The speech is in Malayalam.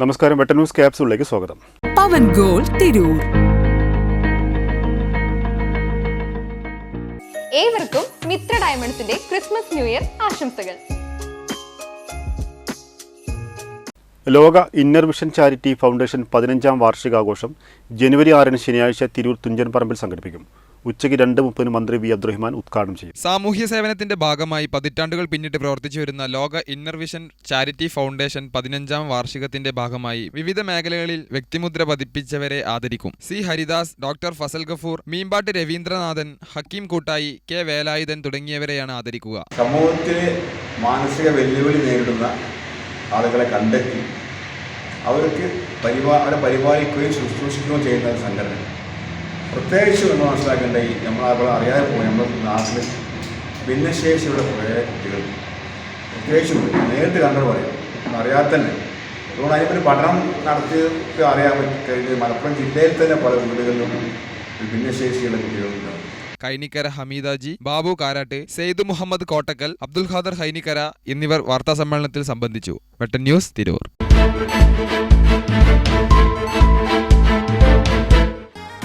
നമസ്കാരം വെട്ടൻ ന്യൂസ് ക്യാപ്സൂളിലേക്ക് സ്വാഗതം. പവൻ ഗോൾ തിരൂർ. ഏവർക്കും മിത്ര ഡയമണ്ട്സിന്റെ ക്രിസ്മസ് ന്യൂ ഇയർ ആശംസകൾ. ലോക ഇന്നർ വിഷൻ ചാരിറ്റി ഫൗണ്ടേഷൻ പതിനഞ്ചാം വാർഷികാഘോഷം ജനുവരി ആറിന് ശനിയാഴ്ച തിരൂർ തുഞ്ചൻ പറമ്പിൽ സംഘടിപ്പിക്കും. ഉച്ചയ്ക്ക് രണ്ട് മുപ്പതിന് മന്ത്രി വി അബ്ദുറഹ്മാൻ ഉദ്ഘാടനം ചെയ്യും. സാമൂഹ്യ സേവനത്തിന്റെ ഭാഗമായി പതിറ്റാണ്ടുകൾ പിന്നിട്ട് പ്രവർത്തിച്ചു വരുന്ന ലോക ഇന്നർവിഷൻ ചാരിറ്റി ഫൗണ്ടേഷൻ പതിനഞ്ചാം വാർഷികത്തിന്റെ ഭാഗമായി വിവിധ മേഖലകളിൽ വ്യക്തിമുദ്ര പതിപ്പിച്ചവരെ ആദരിക്കും. C. Haridas doctor Fazal Gafoor Meempat Raveendranathan Hakeem Koottayi K. Velayudhan തുടങ്ങിയവരെയാണ് ആദരിക്കുക. സമൂഹത്തിലെ മാനസിക വെല്ലുവിളി നേരിടുന്ന ആളുകളെ കണ്ടെത്തി അവർക്ക് പരിപാ അവരെ പരിപാലിക്കുകയും ശുശ്രൂഷിക്കുകയും ചെയ്യുന്ന ഒരു സംഘടന പ്രത്യേകിച്ച് നമ്മൾ മനസ്സിലാക്കേണ്ട ഈ നമ്മൾ അവിടെ അറിയാതെ പോയി നമ്മൾ നാട്ടിൽ ഭിന്നശേഷിയുള്ള കുറേ കുട്ടികൾ. പ്രത്യേകിച്ചും നേരിട്ട് കണ്ടത് പറയാം. അറിയാതെ തന്നെ. അതുകൊണ്ട് അതിനൊരു പഠനം നടത്തി അറിയാൻ കഴിഞ്ഞ് മലപ്പുറം ജില്ലയിൽ തന്നെ പല വീടുകളിലും ഭിന്നശേഷിയുള്ള കുട്ടികളുണ്ട് കൈനിക്കര ഹമീദാജി ബാബു കാരാട്ട് സെയ്ദ് മുഹമ്മദ് കോട്ടക്കൽ അബ്ദുൽ ഖാദർ ഹൈനിക്കര എന്നിവർ വാർത്താ സമ്മേളനത്തിൽ സംബന്ധിച്ചു. വെട്ടൻ ന്യൂസ് തിരൂർ.